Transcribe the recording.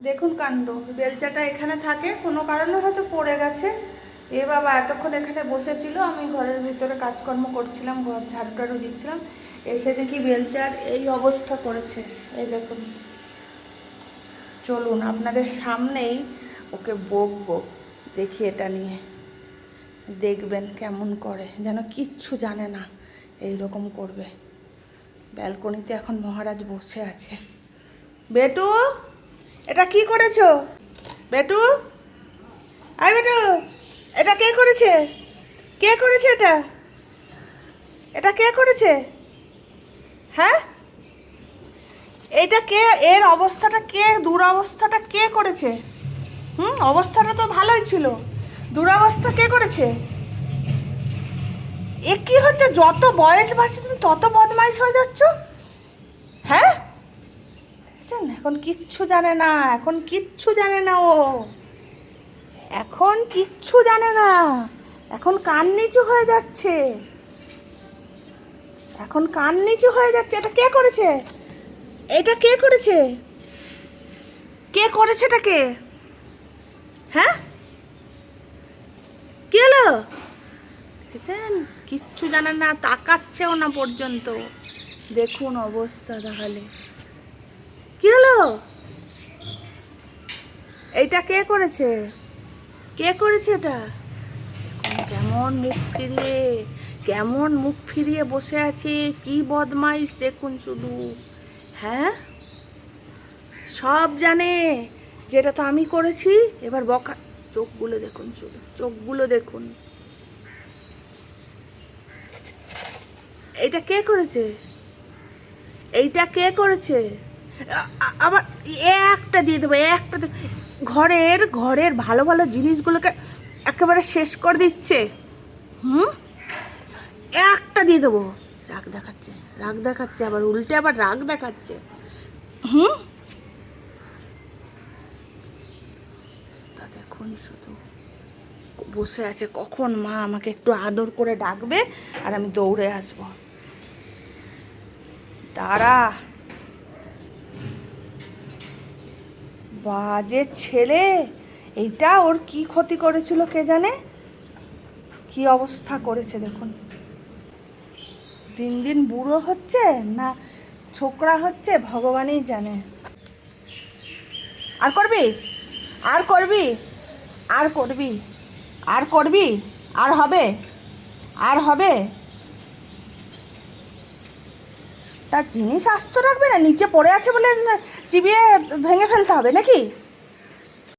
দেখুন কাণ্ড, বেলচাটা এখানে থাকে, কোনো কারণে হয়তো পড়ে গেছে। এ বাবা এতক্ষণ এখানে বসেছিল, আমি ঘরের ভিতরে কাজকর্ম করছিলাম, ঘর ঝাড়ু টাড়ু দিচ্ছিলাম। এসে দেখি বেলচার এই অবস্থা করেছে। এই দেখুন। চলুন, আপনাদের সামনেই ওকে বকবো, দেখি এটা নিয়ে। দেখবেন কেমন করে, যেন কিচ্ছু জানে না এই রকম করবে। ব্যালকনিতে এখন মহারাজ বসে আছে। বেটু! এটা কি করেছ? বেটু? আই বেটু, এটা কে করেছে? কে করেছে এটা? এটা কে করেছে? হ্যাঁ? এটা কে, এর অবস্থাটা কে, দুরবস্থাটা কে করেছে? হুম, অবস্থাটা তো ভালোই ছিল। দুরবস্থা কে করেছে? এ কি হচ্ছে? যত বয়স বাড়ছে তুমি তত বদমাইশ হয়ে যাচ্ছ? এখন কিচ্ছু জানে না, এখন কিচ্ছু জানে না ও। এখন কিচ্ছু জানে না, এখন কান নিচু হয়ে যাচ্ছে। এখন কান নিচু হয়ে যাচ্ছে, এটা কে করেছে? এটা কে করেছে? কে করেছে এটা কে? হ্যাঁ? কি হলো? দেখেছেন? কিচ্ছু জানে না, তাকাচ্ছেও না পর্যন্ত। দেখুন অবস্থা তাহলে। কি হলো? এইটা কে করেছে? কে করেছে এটা? কেমন মুখ ফিরিয়ে, কেমন মুখ ফিরিয়ে বসে আছে? কি বদমাইশ দেখুন শুধু। হ্যাঁ? সব জানে। যেটা তো আমি করেছি, এবার বকা। চোখগুলো দেখুন শুধু, চোখগুলো দেখুন। এইটা কে করেছে? এইটা কে করেছে? আবার একটা দিয়ে দেবো, একটা ঘরের ঘরের ভালো ভালো জিনিসগুলোকে একেবারে শেষ করে দিচ্ছে। হুম? একটা দিয়ে দেবো। রাগ দেখাচ্ছে রাগ দেখাচ্ছে, আবার উল্টে আবার রাগ দেখাচ্ছে। হুম? দেখুন শুধু। বসে আছে কখন মা আমাকে একটু আদর করে ডাকবে, আর আমি দৌড়ে আসব। দাঁড়া। বাজে ছেলে, এইটা ওর কি ক্ষতি করেছিল কে জানে? কি অবস্থা করেছে দেখুন। দিন দিন বুড়ো হচ্ছে না ছোকরা হচ্ছে ভগবানই জানে। আর করবি? আর করবি? আর করবি? আর করবি? আর হবে? আর হবে? তার জিনিস আস্ত রাখবে না নিচে পড়ে আছে বলে চিবিয়ে ভেঙে ফেলতে হবে নাকি?